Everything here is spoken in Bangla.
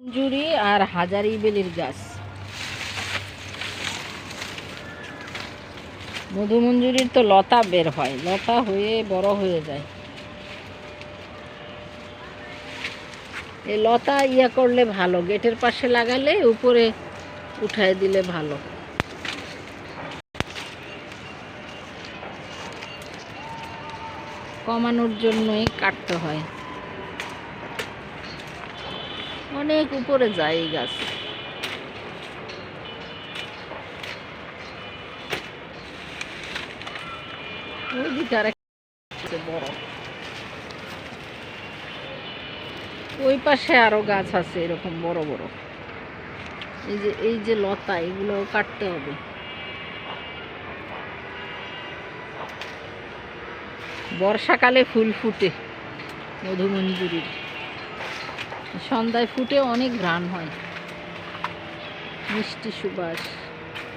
মঞ্জুরি আর হাজারি বেলির গাছ মধুমঞ্জুরির তো লতা বের হয়, লতা হয়ে বড় হয়ে যায়। এই লতা ইয়া করলে ভালো, গেটের পাশে লাগালে উপরে উঠায় দিলে ভালো। কমানোর জন্যই কাটতে হয়। অনেক উপরে যায় এই গাছ। ওই পাশে আরও গাছ আছে এরকম বড় বড়। এই যে এই যে লতা এগুলো কাটতে হবে। বর্ষাকালে ফুল ফুটে মধুমঞ্জুরির সন্ধ্যায় ফুটে অনেক ঘ্রাণ হয়। মিষ্টি সুবাস।